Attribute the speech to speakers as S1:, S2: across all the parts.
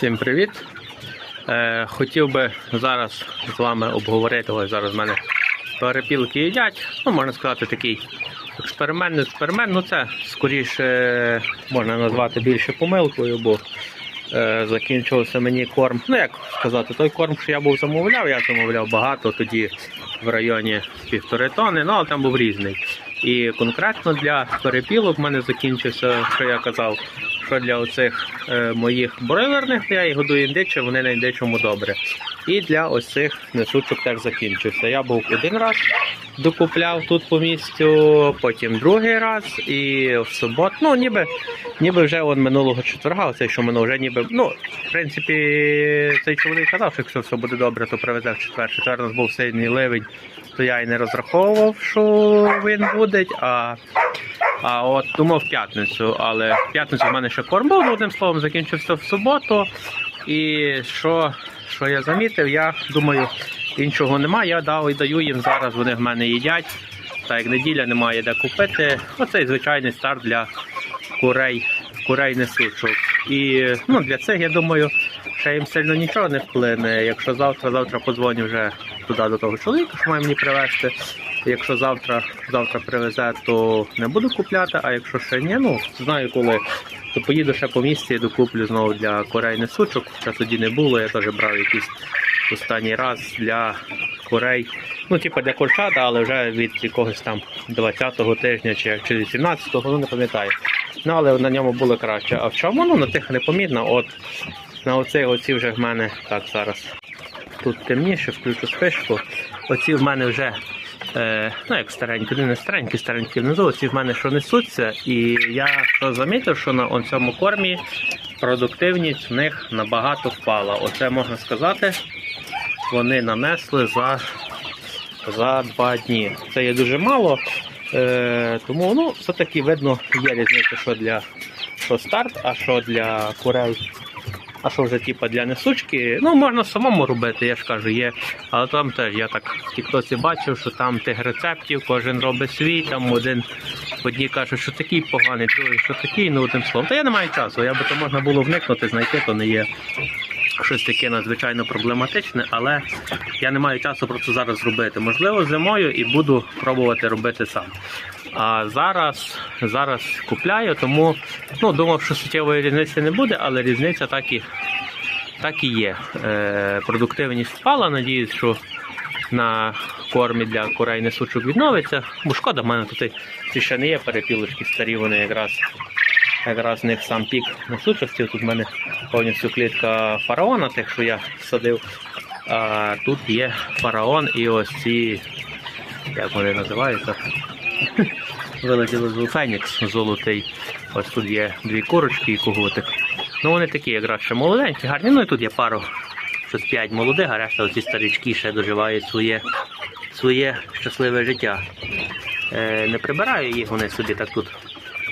S1: Всім привіт! Е, хотів би зараз з вами обговорити, ось зараз в мене перепілки їдять. Ну, можна сказати, такий експеримент, експеримент. Ну це скоріше можна назвати більше помилкою, бо е, закінчився мені корм. Ну як сказати, той корм, що я був замовляв, я замовляв багато тоді в районі півтори тони, ну але там був різний. І конкретно для перепілок в мене закінчився, що я казав, що для оцих е, моїх бройлерних я їх годую індичі, вони на індичому добре. І для ось цих несучок теж закінчився. Я був один раз докупляв тут по місцю, потім другий раз і в суботу. Ну, ніби, ніби вже он минулого четверга, цей що минув, вже ніби. Ну, в принципі, цей чоловік казав, що якщо все буде добре, то привезе в четвер. Четвер у нас був сильний ливень, то я і не розраховував, що він буде. А а от думав в п'ятницю, але в п'ятницю в мене ще корм був, ну, одним словом, закінчився в суботу. І що, що я замітив, я думаю, іншого немає. Я дав і даю їм зараз, вони в мене їдять. Так як неділя немає де купити. Оцей звичайний старт для курей, курей несучок. І ну, для цих, я думаю, ще їм сильно нічого не вплине. Якщо завтра, завтра подзвоню вже туди до того чоловіка, що має мені привезти. Якщо завтра завтра привезе, то не буду купляти, а якщо ще ні, ну знаю коли, то поїду ще по місці і докуплю знову для курей несучок. Ще тоді не було, я теж брав якийсь останній раз для курей. Ну, типу для курчата, але вже від якогось там 20-го тижня чи, чи 18-го, ну не пам'ятаю. Ну, але на ньому було краще. А в чому? Ну, на тих непомітно. От на оцей оці вже в мене так зараз. Тут темніше, включу спишку. Оці в мене вже Е, ну, як старенькі, не старенькі, старенькі внизу, оці в мене що несуться. І я що замітив, що на цьому кормі продуктивність в них набагато впала. Оце можна сказати, вони нанесли за за два дні. Це є дуже мало. Е, тому ну, все-таки видно, є різниця, що для що старт, а що для курей. А що вже типа для несучки, ну можна самому робити, я ж кажу, є. Але там теж я так в тіктоці бачив, що там тих рецептів, кожен робить свій, там один одні кажуть, що такий поганий, другий, що такий, ну одним словом. Та я не маю часу, я би то можна було вникнути, знайти, то не є щось таке надзвичайно проблематичне, але я не маю часу просто зараз зробити. Можливо, зимою і буду пробувати робити сам. А зараз зараз купляю, тому ну, думав, що суттєвої різниці не буде, але різниця так і так і є. Е, Продуктивність впала, надіюсь, що на кормі для курей несучок відновиться. Бо шкода, в мене тут ще не є перепілочки старі, вони якраз якраз в них сам пік несучості. Тут в мене повністю клітка фараона, тих, що я садив. А тут є фараон і ось ці, як вони називаються, вилетіли з Фенікс золотий. Ось тут є дві курочки і коготик. Ну вони такі якраз ще молоденькі, гарні. Ну і тут є пару, щось п'ять молодих, а решта оці старички ще доживають своє, своє щасливе життя. Е, не прибираю їх, вони собі так тут.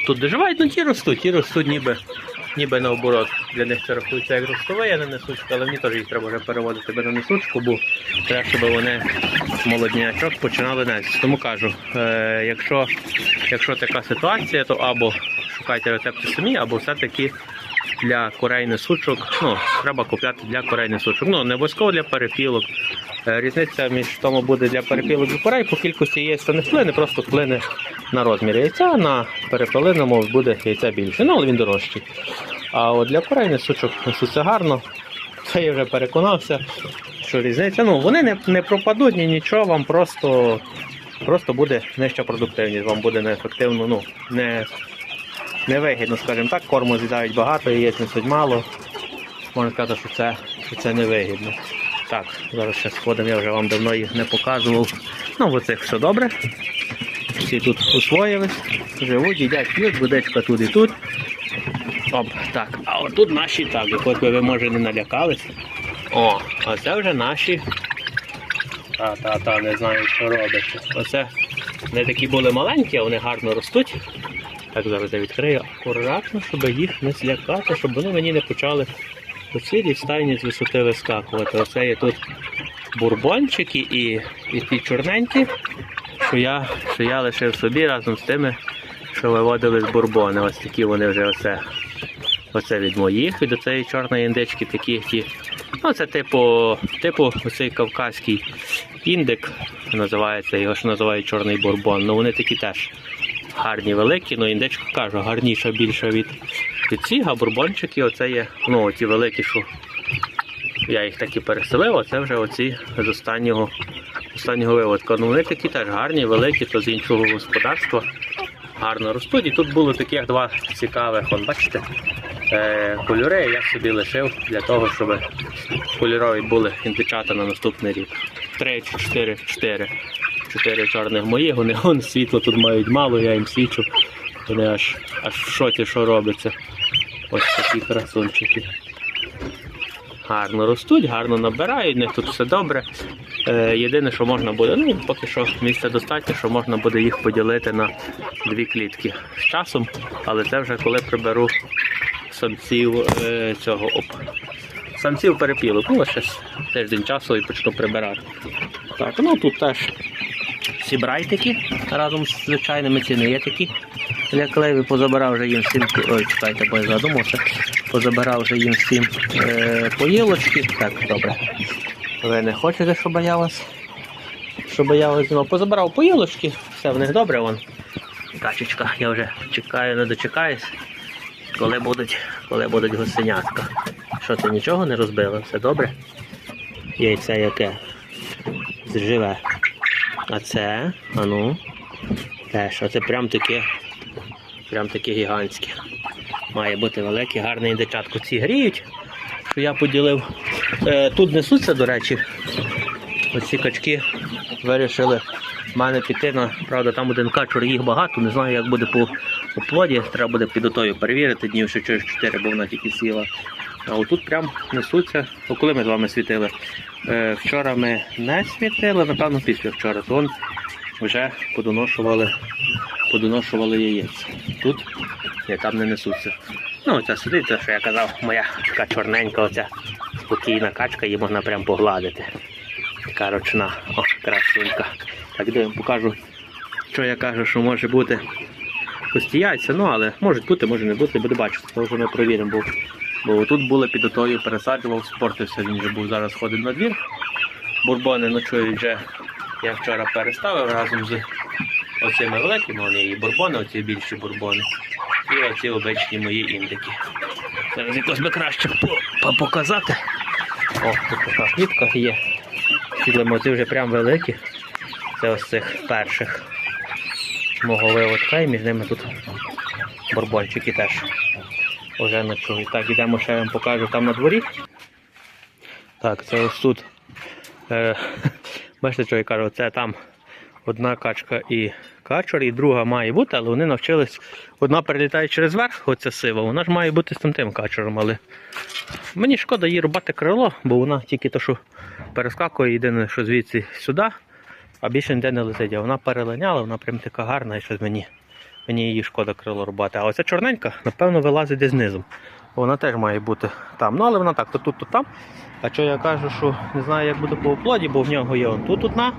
S1: Тут доживають, ну ті ростуть, ті ростуть ніби ніби наоборот. Для них це рахується як ростове, я не несучка, але мені теж їх треба вже переводити на несучку, бо треба, щоб вони молоднячок починали нести. Тому кажу, е, якщо, якщо така ситуація, то або шукайте рецепти самі, або все-таки для курей несучок, ну, треба купляти для курей несучок. Ну, не обов'язково для перепілок. Е, Різниця між тому буде для перепілок і курей по кількості яєць не вплине, просто вплине на розмір яйця, на перепелиному буде яйця більше, ну але він дорожчий. А от для курей несучок несуться гарно. Це я вже переконався, що різниця. Ну, вони не, не пропадуть ні нічого, вам просто просто буде нижча продуктивність, вам буде неефективно, ну, не, невигідно, скажімо так, корму з'їдають багато, яєць несуть мало. Можна сказати, що це, що це невигідно. Так, зараз ще сходимо, я вже вам давно їх не показував. Ну, в оцих все добре. Всі тут освоїлись, живуть, їдять, п'ють, будечка тут і тут. Оп, так, а отут наші так, хоч би ви може не налякались. О, а це вже наші. Та-та-та, не знаю, що робиться. Оце вони такі були маленькі, а вони гарно ростуть. Так, зараз я відкрию акуратно, щоб їх не злякати, щоб вони мені не почали по цілій стайні з висоти вискакувати. Оце є тут бурбончики і, і ті чорненькі, що я, що я лишив собі разом з тими, що виводили з бурбони. Ось такі вони вже оце Оце від моїх, від оцеї чорної індички такі ті. Ну, це типу, типу оцей кавказький індик називається, його ж називають чорний бурбон. Ну вони такі теж гарні, великі, ну індичка кажу, гарніша більше від, від цих, а бурбончики оце є, ну ті великі, що я їх так і переселив, а це вже оці з останнього, останнього виводка. Ну вони такі теж гарні, великі, то з іншого господарства. Гарно ростуть. І тут було таких два цікавих, он, бачите, е, кольори я собі лишив для того, щоб кольорові були індичата на наступний рік. Три чи чотири, чотири. Чорних моїх, вони вон світло тут мають мало, я їм свічу. Вони аж, аж в шоці, що робиться. Ось такі красунчики. Гарно ростуть, гарно набирають, в них тут все добре. Е, єдине, що можна буде, ну поки що місця достатньо, що можна буде їх поділити на дві клітки з часом, але це вже коли приберу самців е, цього оп. Самців перепілок. Ну, ще тиждень часу і почну прибирати. Так, ну тут теж сібрайтики разом з звичайними ціни такі. Лякливі позабирав вже їм всім. Ой, чекайте, бо я задумався. Позабирав вже їм всім е, поїлочки. Так, добре. Ви не хочете, щоб я вас. Щоб я вас знімав. Позабирав поїлочки, все в них добре вон. Качечка, я вже чекаю, не дочекаюсь. Коли будуть, коли будуть гусенятка. Що ти нічого не розбила? Все добре? Яйце яке? Зживе. А це, а ну, теж, оце прям таке, прям таке гігантське. Має бути велике, гарне індичатко. Ці гріють, що я поділив. Е, тут несуться, до речі, оці качки вирішили в мене піти на, правда, там один качур, їх багато, не знаю, як буде по оплоді, треба буде під отою перевірити, днів через 4, бо вона тільки сіла. А отут прям несуться. О, коли ми з вами світили? Е, вчора ми не світили, напевно, після вчора, то вже подоношували, подоношували яєць. Тут ні, там не несуться. Ну, це сидить, те, що я казав, моя така чорненька, оця спокійна качка, її можна прям погладити. Така ручна, о, красунька. Так де я вам покажу, що я кажу, що може бути пусті ну але можуть бути, може не бути, буде бачити, це вже ми провіримо, бо, бо тут були під отою, пересаджував, спортився, він вже був зараз ходить на двір. Бурбони ночують вже, я вчора переставив разом з оцими великими, вони і бурбони, оці більші бурбони. І оці обичні мої індики. Зараз якось би краще по- по- показати. О, тут така клітка є. Ці вже прям великі. Це ось цих перших мого виводка, і між ними тут бурбончики теж вже ночують. Так, ідемо ще я вам покажу там на дворі. Так, це ось тут. Е, бачите, що я кажу, це там одна качка і качур, і друга має бути, але вони навчились. Одна перелітає через верх, оця сива, вона ж має бути з тим тим але мені шкода їй рубати крило, бо вона тільки то, що перескакує, єдине, що звідси сюди, а більше ніде не летить. А вона перелиняла, вона прям така гарна, і щось мені, мені її шкода крило рубати. А оця чорненька, напевно, вилазить десь знизу. Вона теж має бути там. Ну, але вона так, то тут, то там. А що я кажу, що не знаю, як буде по оплоді, бо в нього є он тут одна.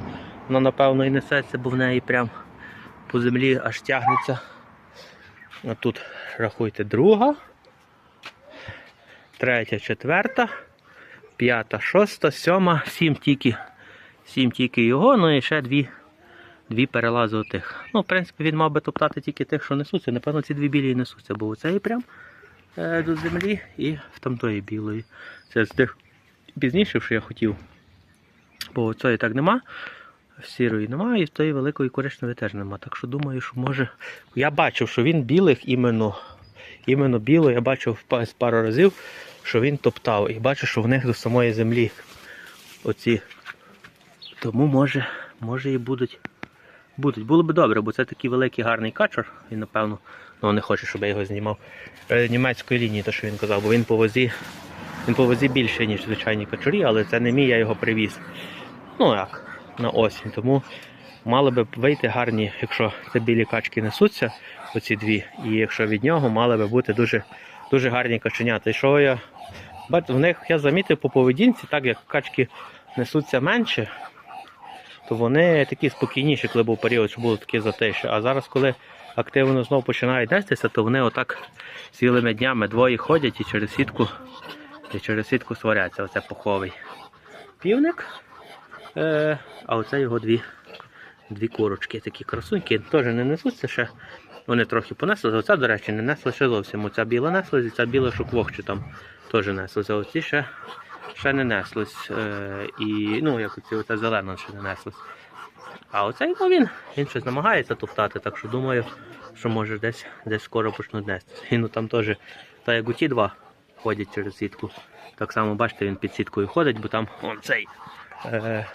S1: Вона, напевно, і несеться, бо в неї прям по землі аж тягнеться. А тут рахуйте друга, третя, четверта, п'ята, шоста, сьома, сім тільки. Сім тільки його, ну і ще дві, дві перелази отих. Ну, в принципі, він мав би топтати тільки тих, що несуться. Напевно, ці дві білі несуться, бо оцей прям е, до землі і в тамтої білої. Це з тих пізніше, що я хотів. Бо цієї так нема. Сірої немає, і в тої великої коричневої теж нема. Так що думаю, що може. Я бачив, що він білих іменно, іменно біло, я бачив пару разів, що він топтав. І бачу, що в них до самої землі оці. Тому може, може і будуть. Будуть. Було б добре, бо це такий великий гарний качур. І напевно, ну не хоче, щоб я його знімав. Е, німецької лінії, то що він казав, бо він по возі, він по возі більше, ніж звичайні качурі, але це не мій, я його привіз. Ну як, на осінь. Тому мали би вийти гарні, якщо це білі качки несуться, оці дві, і якщо від нього мали би бути дуже, дуже гарні каченята. І що я в них я замітив по поведінці, так як качки несуться менше, то вони такі спокійніші, коли був період, що було таке затише. А зараз, коли активно знову починають нестися, то вони отак цілими днями двоє ходять і через сітку, і через сітку сваряться. Оце пуховий півник. Е, а оце його дві, дві курочки, такі красуньки. Теж не несуться ще. Вони трохи понесли. Оця, до речі, не несли ще зовсім. Оця біла неслась, і ця біла шоквохчу там теж неслася. Оці ще, ще не неслись. Е, і, ну, як оці, оця зелена ще не неслась. А оцей, ну він, він щось намагається топтати, так що думаю, що може десь, десь скоро почнуть нестися. І ну там теж, та як у ті два ходять через сітку. Так само, бачите, він під сіткою ходить, бо там он цей. Е,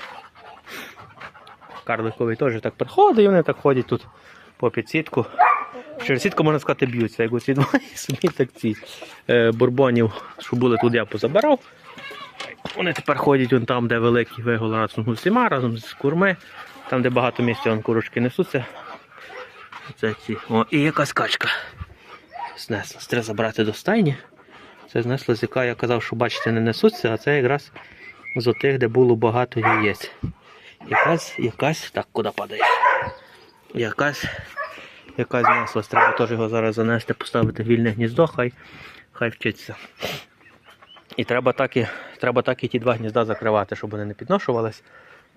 S1: карликовий теж так приходить, і вони так ходять тут по підсітку. Через сітку, можна сказати, б'ються, як оці два собі так ці е, бурбонів, що були тут, я позабирав. Вони тепер ходять вон там, де великий вигул разом з усіма, разом з курми, там, де багато місця вон курочки несуться. Це ці. О, і якась качка. Знесла. Треба забрати до стайні. Це знесло, з яка я казав, що бачите, не несуться, а це якраз з отих, де було багато яєць. Якась, якась, так, куди падає? Якась, якась знеслась. Треба теж його зараз занести, поставити вільне гніздо, хай, хай вчиться. І треба так і, треба так і ті два гнізда закривати, щоб вони не підношувались.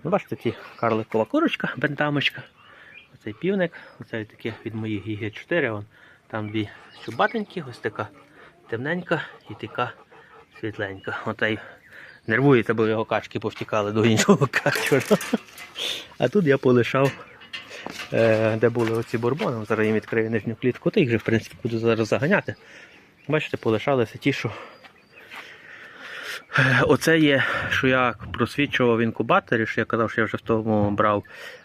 S1: Ну, бачите, ті карликова курочка, бентамочка. Оцей півник, оцей такий від моїх гі 4 вон, там дві чубатенькі, ось така темненька і така світленька. Оцей нервується, бо його качки повтікали до іншого качура. А тут я полишав, е, де були оці бурбони. Зараз їм відкрию нижню клітку, та їх же в принципі буду зараз заганяти. Бачите, полишалися ті, що Оце є, що я просвічував в інкубаторі, що я казав, що я вже в тому брав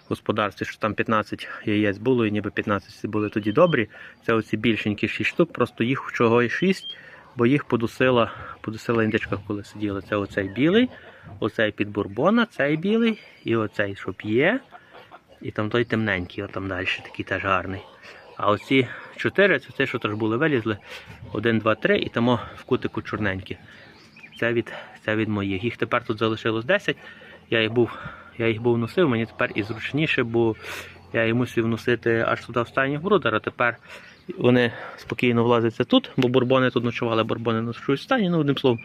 S1: господарстві, що там 15 яєць було, і ніби 15 були тоді добрі. Це оці більшенькі 6 штук, просто їх чого і 6, бо їх подусила, подусила індичка, коли сиділи. Це оцей білий, оцей під бурбона, цей білий і оцей, що п'є. І там той темненький, отам далі, такий теж гарний. А оці 4, це ті, що теж були вилізли. 1, 2, 3 і тому в кутику чорненькі. Це від, це від моїх. Їх тепер тут залишилось 10. Я їх був, я їх був носив, мені тепер і зручніше, бо я їх мусив носити аж туди в стайні а тепер вони спокійно влазяться тут, бо бурбони тут ночували, бурбони ночують стані. Ну, одним словом,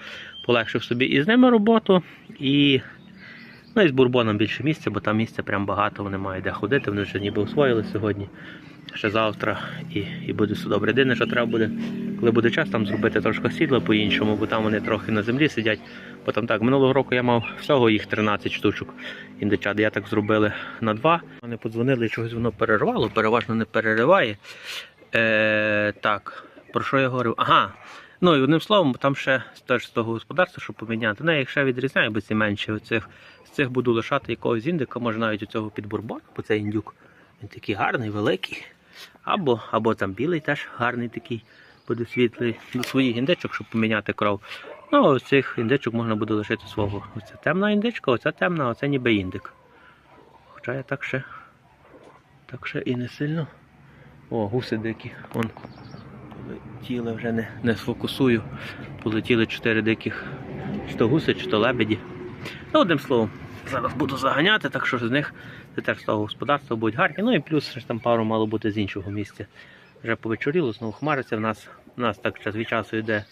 S1: полегшив собі і з ними роботу. І, ну, і з бурбоном більше місця, бо там місця прям багато, вони мають де ходити, вони вже ніби освоїли сьогодні. Ще завтра і, і буде все добре. Єдине, що треба буде, коли буде час, там зробити трошки сідла по-іншому, бо там вони трохи на землі сидять. Бо там так, минулого року я мав всього їх 13 штучок індичат. Я так зробили на два. Вони подзвонили, і чогось воно перервало, переважно не перериває. Е, так, про що я говорив? Ага. Ну і одним словом, там ще теж з того господарства, щоб поміняти. Ну, я їх ще відрізняю, бо ці менші. Оцих, з цих буду лишати якогось індика, може навіть у цього підбурбон, бо це індюк. Він такий гарний, великий. Або, або там білий теж гарний такий, буде світлий. До своїх індичок, щоб поміняти кров. Ну, а цих індичок можна буде лишити свого. Оце темна індичка, оця темна, оце ніби індик. Хоча я так ще, так ще і не сильно. О, гуси дикі. Вон полетіли вже не, не сфокусую. Полетіли чотири диких, чи то гуси, чи то лебеді. Ну, одним словом, зараз буду заганяти, так що з них це теж з того господарства будуть гарні. Ну і плюс ще там пару мало бути з іншого місця. Вже повечоріло, знову хмариться. В нас, в нас так час від часу йде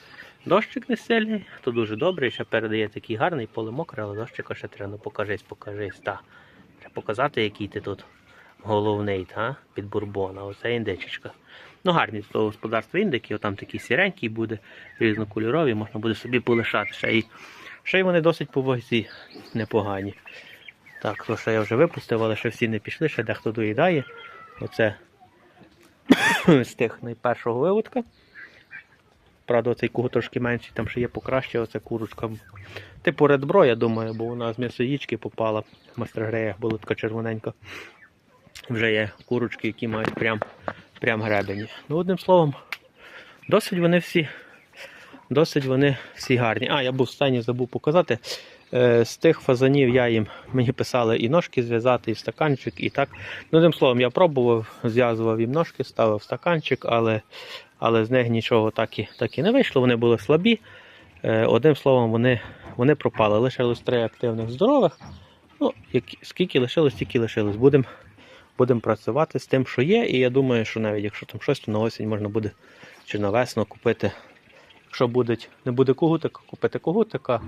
S1: дощик не сильний, то дуже добре. Ще передає такий гарний поле мокре, але дощика ще треба. Ну покажись, покажись. Та. Треба показати, який ти тут головний, та? під бурбона. Оце індичечка. Ну, гарні з того господарства індики, отам такий сіренький буде, різнокольорові, можна буде собі полишати. Ще й, ще й вони досить по вазі непогані. Так, то що я вже випустив, але ще всі не пішли, ще дехто доїдає. Оце з тих найпершого виводка. Правда, оцей кого трошки менший, там ще є покраще, оця курочка. Типу редбро, я думаю, бо вона з м'ясоїчки попала в мастергреях, була така червоненька. Вже є курочки, які мають прям, прям гребені. Ну, одним словом, досить вони всі. Досить вони всі гарні. А, я був в стані забув показати. Е, з тих фазанів я їм мені писали і ножки зв'язати, і стаканчик, і так. Ну, одним словом, я пробував, зв'язував їм ножки, ставив стаканчик, але, але з них нічого так і, так і не вийшло. Вони були слабі. Е, одним словом, вони, вони пропали. Лишилось три активних здорових. Ну, як, скільки лишилось, стільки лишилось. Будемо будемо працювати з тим, що є. І я думаю, що навіть якщо там щось, то на осінь можна буде чи на весну купити. Якщо буде, не буде когутика, купити когутика.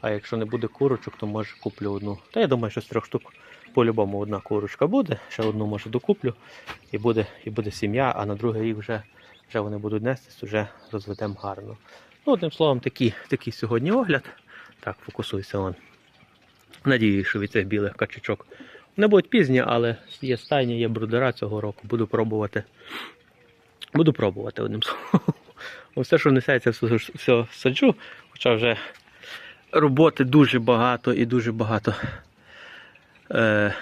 S1: А якщо не буде курочок, то може куплю одну. Та я думаю, що з трьох штук по-любому одна курочка буде. Ще одну може докуплю. І буде, і буде сім'я, а на другий рік вже, вже вони будуть нестись, вже розведемо гарно. Ну, одним словом, такий, такий сьогодні огляд. Так, фокусуйся он. Надіюсь, що від цих білих качачок не будуть пізні, але є стайні, є брудера цього року. Буду пробувати. Буду пробувати одним словом. Все, що несеться, все, все саджу. Хоча вже роботи дуже багато і дуже багато, е,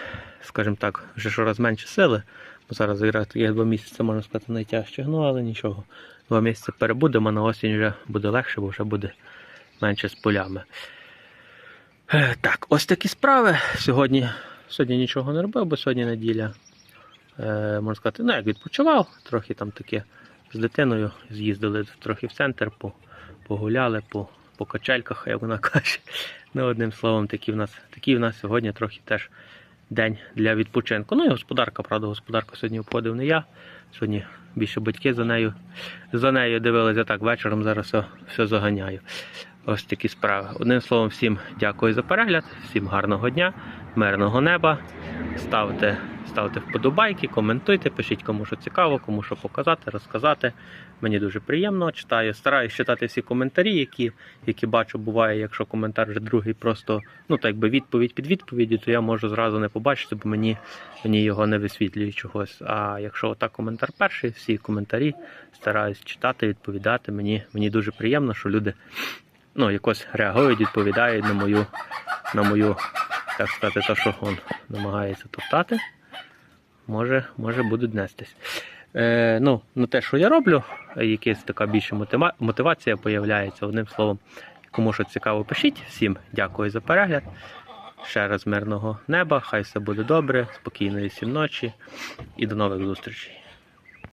S1: скажімо так, вже щораз менше сили. Бо зараз якраз є два місяці, можна сказати, найтяжче. Ну, але нічого. Два місяці перебудемо, на осінь вже буде легше, бо вже буде менше з полями. Е, Так, ось такі справи. Сьогодні, сьогодні нічого не робив, бо сьогодні неділя. Е, можна сказати, ну як відпочивав, трохи там таке з дитиною з'їздили трохи в центр, по, погуляли по, по качельках, як вона каже. Ну, одним словом, такий в нас, такий в нас сьогодні трохи теж день для відпочинку. Ну і господарка, правда, господарку сьогодні обходив не я. Сьогодні більше батьки за нею, за нею дивилися так вечором, зараз все, все заганяю. Ось такі справи. Одним словом, всім дякую за перегляд, всім гарного дня, мирного неба. Ставте, ставте вподобайки, коментуйте, пишіть кому що цікаво, кому що показати, розказати. Мені дуже приємно читаю. Стараюсь читати всі коментарі, які, які бачу, буває, якщо коментар вже другий, просто ну так би відповідь під відповіддю, то я можу зразу не побачити, бо мені, мені його не висвітлює чогось. А якщо отак коментар перший, всі коментарі стараюсь читати, відповідати. Мені, мені дуже приємно, що люди ну, якось реагують, відповідають на мою, на мою, так сказати, те, що він намагається топтати. Може, може будуть нестись. Е, ну, на те, що я роблю, якась така більша мотива- мотивація появляється. Одним словом, кому що цікаво, пишіть. Всім дякую за перегляд. Ще раз мирного неба, хай все буде добре, спокійної всім ночі і до нових зустрічей.